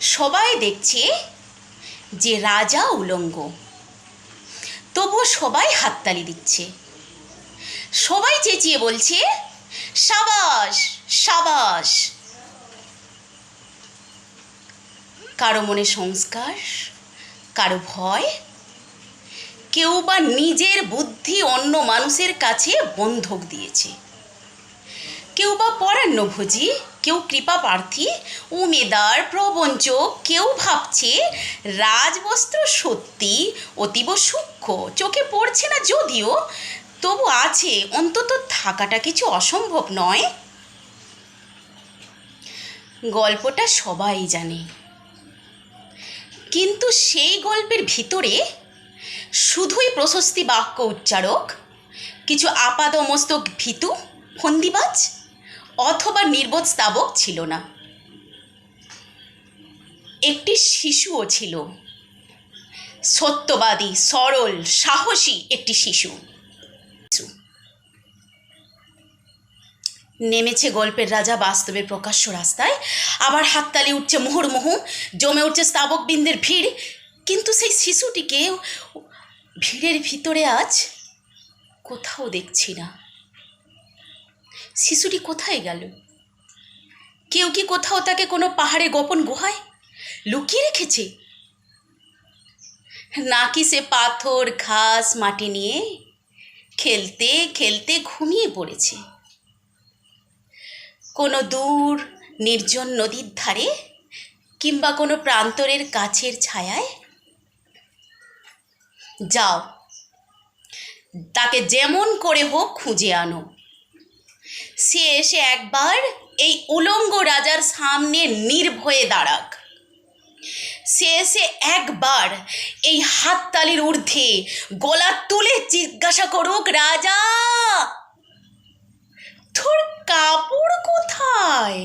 সবাই দেখছে যে রাজা উলঙ্গ। তবুও সবাই হাততালি দিচ্ছে। সবাই চেঁচিয়ে বলছে, সাবাস সাবাস। কারও মনে সংস্কার, কারও ভয়। কেউ বা নিজের বুদ্ধি অন্য মানুষের কাছে বন্ধক দিয়েছে। কেউ বা পরান্নভোজী কেউ কৃপা প্রার্থী, উমেদার প্রবঞ্চক কেউ ভাবছে রাজবস্ত্র সত্যি, অতীব সূক্ষ্ম, চোখে পড়ছে না যদিও, তবু আছে অন্তত থাকাটা কিছু অসম্ভব নয়। গল্পটা সবাই জানে। কিন্তু সেই গল্পের ভিতরে শুধুই প্রশস্তি বাক্য উচ্চারক, কিছু আপাদমস্তক ভীতু, ফন্দিবাজ অথবা নির্বোধ স্তাবক ছিল না। একটি শিশুও ছিল। সত্যবাদী, সরল, সাহসী একটি শিশু। নেমেছে গল্পের রাজা বাস্তবের প্রকাশ্য রাস্তায়। আবার হাততালি উঠছে মুহুর্মুহু জমে উঠছে স্তাবকবৃন্দের ভিড়। কিন্তু সেই শিশুটিকে ভিড়ের ভিতরে আজ কোথাও দেখছি না। শিশুটি কোথায় গেল? কেউ কি কোথাও তাকে কোনো পাহাড়ে গোপন গুহায় লুকিয়ে রেখেছে? নাকি সে পাথর, ঘাস, মাটি নিয়ে খেলতে খেলতে ঘুমিয়ে পড়েছে? কোনো দূর, নির্জন নদীর ধারে কিংবা কোনো প্রান্তরের কাছের ছায়ায়? যাও, তাকে যেমন করে হোক খুঁজে আনো। সে এসে একবার এই উলঙ্গ রাজার সামনে নির্ভয়ে দাঁড়াক। সে এসে একবার এই হাততালির ঊর্ধ্বে গলা তুলে জিজ্ঞাসা করুক, রাজা, তোর কাপড় কোথায়?